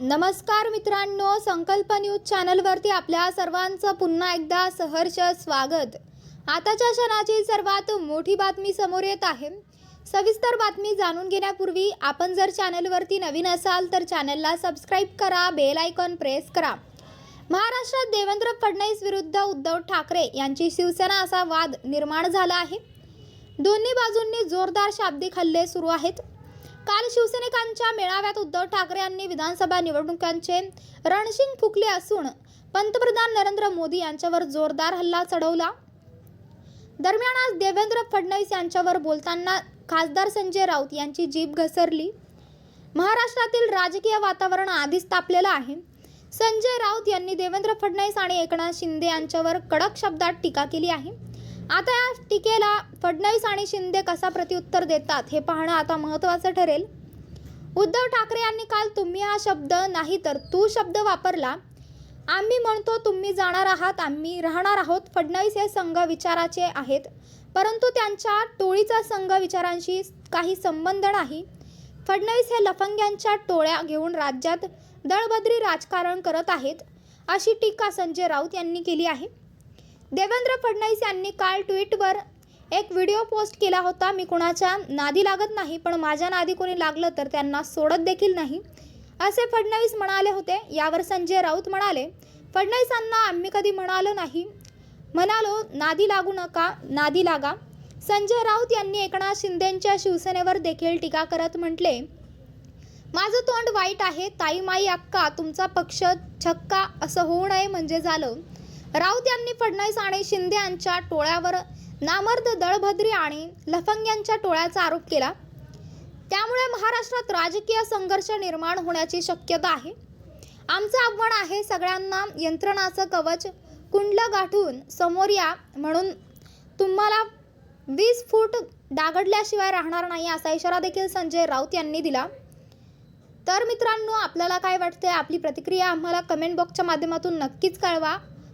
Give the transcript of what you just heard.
नमस्कार मित्रांनो संकल्प न्यूज चॅनलवरती आपल्या सर्वांचं पुन्हा एकदा सहर्ष स्वागत. आताच्या क्षणाची सर्वात मोठी बातमी समोर येत आहे. सविस्तर बातमी जाणून घेण्यापूर्वी आपण जर चॅनलवरती नवीन असाल तर चॅनलला सबस्क्राईब करा बेल आयकॉन प्रेस करा. महाराष्ट्रात देवेंद्र फडणवीस विरुद्ध उद्धव ठाकरे यांची शिवसेना असा वाद निर्माण झाला आहे. दोन्ही बाजूंनी जोरदार शाब्दिक हल्ले सुरू आहेत. काल शिवसैनिकांच्या मेळाव्यात उद्धव ठाकरे यांनी विधानसभा निवडणुकांचे रणशिंग फुकले असून पंतप्रधान नरेंद्र मोदी यांच्यावर जोरदार हल्ला चढवला. दरम्यान आज देवेंद्र फडणवीस यांच्यावर बोलताना खासदार संजय राऊत यांची जीभ घसरली. महाराष्ट्रातील राजकीय वातावरण आधीच तापलेलं आहे. संजय राऊत यांनी देवेंद्र फडणवीस आणि एकनाथ शिंदे यांच्यावर कडक शब्दात टीका केली आहे. आता या टीकेला फडणवीस आणि शिंदे कसा प्रत्युत्तर देतात हे पाहणं आता महत्त्वाचं ठरेल. उद्धव ठाकरे यांनी काल तुम्ही हा शब्द नाही तर तू शब्द वापरला. आम्ही म्हणतो तुम्ही जाणार आहात आम्ही राहणार आहोत. फडणवीस हे संघ विचाराचे आहेत परंतु त्यांच्या टोळीचा संघ विचारांशी काही संबंध नाही. फडणवीस हे लफंग्यांच्या टोळ्या घेऊन राज्यात दळबद्री राजकारण करत आहेत अशी टीका संजय राऊत यांनी केली आहे. देवेंद्र फडणवीस यांनी काल ट्विटवर एक व्हिडिओ पोस्ट केला होता मी कुणाच्या नादी लागत नाही पण माझ्या नादी कोणी लागलं तर त्यांना सोडत देखील नाही. असे फडणवीस म्हणाले होते. यावर संजय राऊत म्हणाले फडणवीसांना आम्ही कधी म्हणालो नाही. म्हणालो नादी लागू नका नादी लागा. संजय राऊत यांनी एकनाथ शिंदेंच्या शिवसेनेवर देखील टीका करत म्हटले माझं तोंड वाईट आहे ताई माई अक्का तुमचा पक्ष छक्का असं होऊ नये म्हणजे झालं. राऊत यांनी फडणवीस आणि शिंदे यांच्या टोळ्यावर नामर्द दळभद्री आणि लफंग्यांच्या टोळ्याचा आरोप केला. त्यामुळे महाराष्ट्रात राजकीय संघर्ष निर्माण होण्याची शक्यता आहे. आमचं आव्हान आहे सगळ्यांना यंत्रणाचं कवच कुंडलं गाठून समोर या म्हणून तुम्हाला वीस फूट डागडल्याशिवाय राहणार नाही असा इशारा देखील संजय राऊत यांनी दिला. तर मित्रांनो आपल्याला काय वाटतंय? आपली प्रतिक्रिया आम्हाला कमेंट बॉक्सच्या माध्यमातून नक्कीच कळवा.